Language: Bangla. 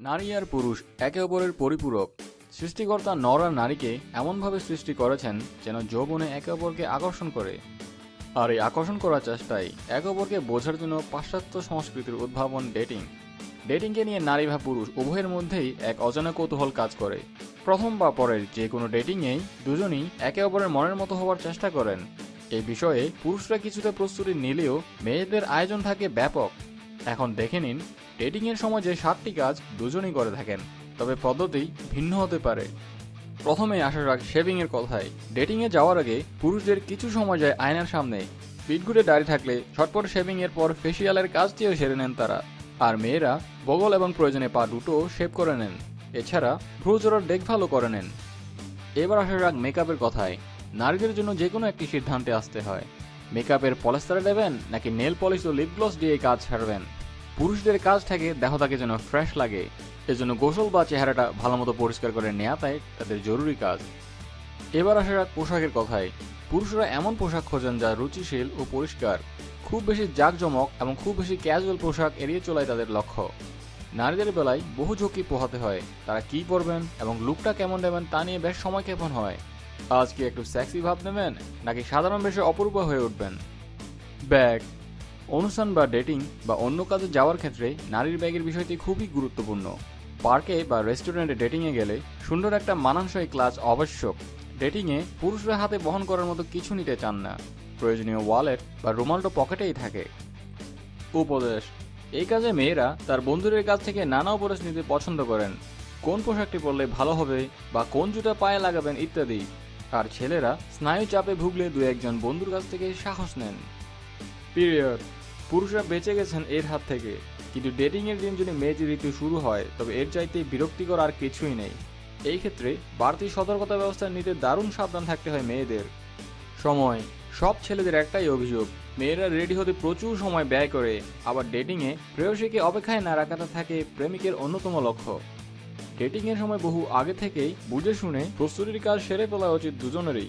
নারী আর পুরুষ একে অপরের পরিপূরক। সৃষ্টিকর্তা নর আর নারীকে এমনভাবে সৃষ্টি করেছেন যেন যৌবনে একে অপরকে আকর্ষণ করে। আর এই আকর্ষণ করার চেষ্টায় একে অপরকে বোঝার জন্য পাশ্চাত্য সংস্কৃতির উদ্ভাবন ডেটিং। ডেটিংকে নিয়ে নারী বা পুরুষ উভয়ের মধ্যেই এক অজানা কৌতূহল কাজ করে। প্রথম বা পরের যে কোনো ডেটিংয়েই দুজনই একে অপরের মনের মতো হওয়ার চেষ্টা করেন। এই বিষয়ে পুরুষরা কিছুটা প্রস্তুতি নিলেও মেয়েদের আয়োজন থাকে ব্যাপক। এখন দেখে নিন ডেটিং এর সময় যে সাতটি কাজ দুজনেই করে থাকেন, তবে পদ্ধতি ভিন্ন হতে পারে। প্রথমে আসা যাক শেভিং এর কথায়। ডেটিং এ যাওয়ার আগে পুরুষদের কিছু সময় যায় আয়নার সামনে। ঘুরে দাঁড়িয়ে থাকলে ছটপট শেভিং এর পর ফেসিয়ালের কাজটিও সেরে নেন তারা। আর মেয়েরা বগল এবং প্রয়োজনে পা দুটো শেভ করে নেন। এছাড়া ভ্রু জোড়ার দেখভালও করে নেন। এবার আসা যাক মেকআপের কথায়। নারীদের জন্য যে কোনো একটি সিদ্ধান্তে আসতে হয়। মেকআপের পলেস্তারে দেবেন নাকি নেল পলিশ ও লিপ গ্লস দিয়ে কাজ ছাড়বেন পুরুষদের কাজ থাকে দেহটাকে যেন ফ্রেশ লাগে, এজন্য গোসল বা চেহারাটা ভালোমতো পরিষ্কার করে নেওয়াটাই তাদের জরুরি কাজ। এবার আসা পোশাকের কথায়। পুরুষরা এমন পোশাক খোঁজেন যা রুচিশীল ও পরিষ্কার। খুব বেশি জাঁকজমক এবং খুব বেশি ক্যাজুয়াল পোশাক এড়িয়ে চলাই তাদের লক্ষ্য। নারীদের বেলায় বহু ঝুঁকি পোহাতে হয়, তারা কি পরবেন এবং লুকটা কেমন দেবেন তা নিয়ে বেশ সময় ক্ষেপণ হয়। আজ কি একটু সেক্সি ভাব নেবেন, নাকি সাধারণ বেশে অপরূপ হয়ে উঠবেন? ব্যাগ। অনুষ্ঠান বা ডেটিং বা অন্য কাজে যাওয়ার ক্ষেত্রে নারীর ব্যাগের বিষয়টি খুবই গুরুত্বপূর্ণ। পার্কে বা রেস্টুরেন্টে ডেটিংয়ে গেলে সুন্দর একটা মানানসই ক্লাস আবশ্যক। ডেটিংয়ে পুরুষরা হাতে বহন করার মতো কিছু নিতে চান না। প্রয়োজনীয় ওয়ালেট বা রুমালটো পকেটেই থাকে। উপদেশ, এই কাজে মেয়েরা তার বন্ধুদের কাছ থেকে নানা উপদেশ নিতে পছন্দ করেন। কোন পোশাকটি পরলে ভালো হবে বা কোন জুতা পায়ে লাগাবেন ইত্যাদি। আর ছেলেরা স্নায়ু চাপে ভুগলে দু একজন বন্ধুর কাছ থেকে সাহস নেন। পিরিয়ড পুরুষরা বেঁচে গেছেন এর হাত থেকে। কিন্তু ডেটিং এর দিন যদি মেয়েটি ঋতু শুরু হয়, তবে এর চাইতে বিরক্তিকর আর কিছুই নেই। এই ক্ষেত্রে বাড়তি সতর্কতা ব্যবস্থা নিতে দারুণ সাবধান থাকতে হয় মেয়েদের। সময়। সব ছেলেদের একটাই অভিযোগ, মেয়েরা রেডি হতে প্রচুর সময় ব্যয় করে। আবার ডেটিংয়ে প্রেয়সীকে অপেক্ষায় না রাখাটা থাকে প্রেমিকের অন্যতম লক্ষ্য। ডেটিং এর সময় বহু আগে থেকেই বুঝে শুনে প্রস্তুতির কাজ সেরে ফেলা উচিত দুজনেরই।